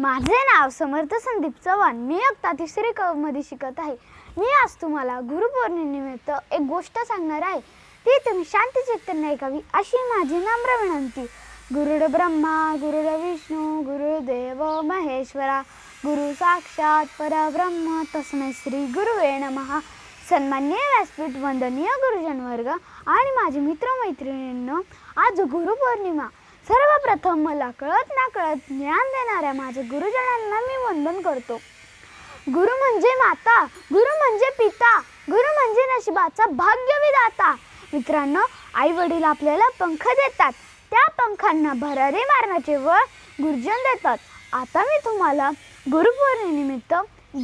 माझे नाव समर्थ संदीप चव्हाण. मी इयत्ता तिसरी क शिकत आहे. मी आज तुम्हाला गुरुपौर्णिमेनिमित्त एक गोष्ट सांगणार आहे. ती तुम्ही शांती चित्ताने ऐकावी अशी माझी नम्र विनंती. गुरुड ब्रह्मा गुरुड विष्णू गुरुदेव महेश्वरा गुरु साक्षात परब्रह्म तस्मै श्री गुरुवे महा सन्मान्य व्यासपीठ वंदनीय गुरुजन वर्ग आणि माझे मित्रमैत्रिणींनो आज गुरुपौर्णिमा. सर्वप्रथम मला कळत ना कळत ज्ञान देणाऱ्या माझ्या गुरुजनांना मी वंदन करतो. गुरु म्हणजे माता गुरु म्हणजे पिता गुरु म्हणजे नशिबाचा भाग्यविधाता. मित्रांनो आई वडील आपल्याला पंख देतात. त्या पंखांना भरारी मारण्याचे व गुरुजन देतात. आता मी तुम्हाला गुरुपौर्णिमेनिमित्त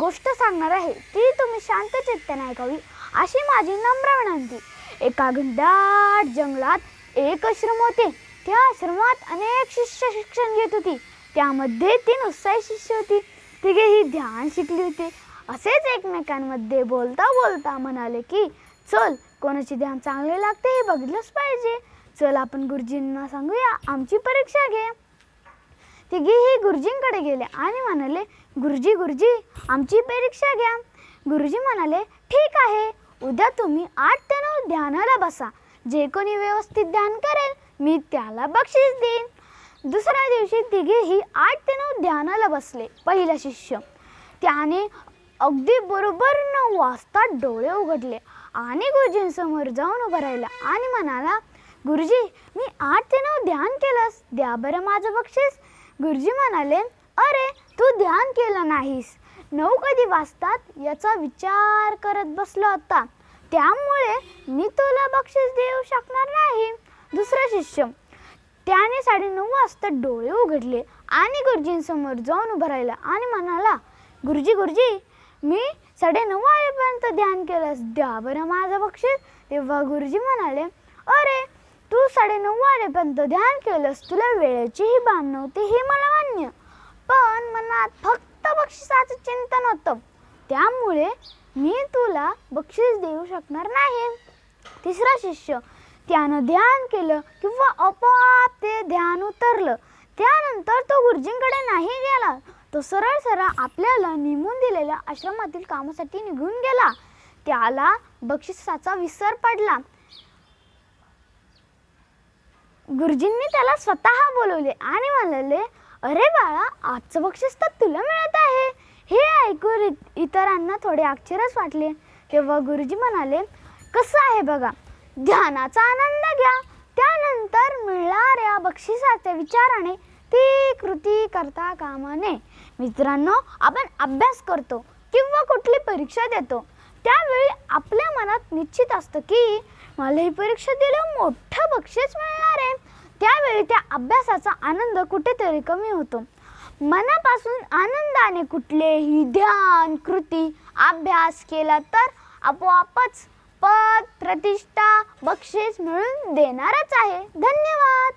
गोष्ट सांगणार आहे. ती तुम्ही शांत चित्ताने ऐकावी अशी माझी नम्र विनंती. एका घनदाट जंगलात एक आश्रम होते त्या आश्रमात अनेक शिष्य शिक्षण घेत होती. त्यामध्ये तीन उत्साही शिष्य होती. तिघेही ध्यान शिकली होती. असेच एकमेकांमध्ये बोलता बोलता म्हणाले की चल कोणाचे ध्यान चांगले लागते हे बघितलंच पाहिजे. चल आपण गुरुजींना सांगूया आमची परीक्षा घे. तिघेही गुरुजींकडे गेले आणि म्हणाले गुरुजी गुरुजी आमची परीक्षा घ्या. गुरुजी म्हणाले ठीक आहे. उद्या तुम्ही आठ ते नऊ ध्यानाला बसा. जे कोणी व्यवस्थित ध्यान करेल मी त्याला बक्षीस देईन. दुसऱ्या दिवशी तिघेही आठ ते नऊ ध्यानाला बसले पहिला शिष्य. त्याने अगदी बरोबर नऊ वाजता डोळे उघडले आणि गुरुजींसमोर जाऊन उभं राहिला आणि म्हणाला गुरुजी मी आठ ते नऊ ध्यान केलंस द्या बरं माझं बक्षीस. गुरुजी म्हणाले अरे तू ध्यान केलं नाहीस. नऊ कधी वाजतात याचा विचार करत बसलो आता. त्यामुळे मी तुला बक्षीस देऊ शकणार नाही. दुसरा शिष्य. त्याने साडेनऊ वाजता डोळे उघडले आणि गुरुजींसमोर जाऊन उभं राहिला आणि म्हणाला गुरुजी गुरुजी मी साडेनऊ वाजेपर्यंत ध्यान केलंस. द्या बरं माझं बक्षीस. तेव्हा गुरुजी म्हणाले अरे तू साडेनऊ वाजेपर्यंत ध्यान केलंस. तुला वेळेचीही भान नव्हती हे मला मान्य. पण मनात फक्त बक्षिसाचं चिंतन होतं. त्यामुळे मी तुला बक्षीस देऊ शकणार नाही. तिसरा शिष्य त्यानं ध्यान केलं किंवा आपोआप ते ध्यान उतरलं. त्यानंतर तो गुरुजींकडे नाही गेला. तो सरळ सरळ आपल्याला नेमून दिलेल्या आश्रमातील कामासाठी निघून गेला. त्याला बक्षिसाचा विसर पडला. गुरुजींनी त्याला स्वतः बोलवले आणि म्हणाले अरे बाळा आजचं बक्षीस तर तुला मिळत आहे. हे ऐकून इ- इतरांना थोडे आश्चर्यच वाटले. तेव्हा गुरुजी म्हणाले कसं आहे बघा ध्यानाचा आनंद घ्या. त्यानंतर मिळणाऱ्या बक्षिसाच्या विचाराने ती कृती करता कामा नये. मित्रांनो आपण अभ्यास करतो किंवा कुठली परीक्षा देतो. त्यावेळी आपल्या मनात निश्चित असतं की मला ही परीक्षा दिलं मोठं बक्षीस मिळणार आहे. त्यावेळी त्या अभ्यासाचा आनंद कुठेतरी कमी होतो. मनापासून आनंदाने कुठलेही ध्यान कृती अभ्यास केला तर आपोआपच पद प्रतिष्ठा बक्षीस मिळून देणारच आहे. धन्यवाद!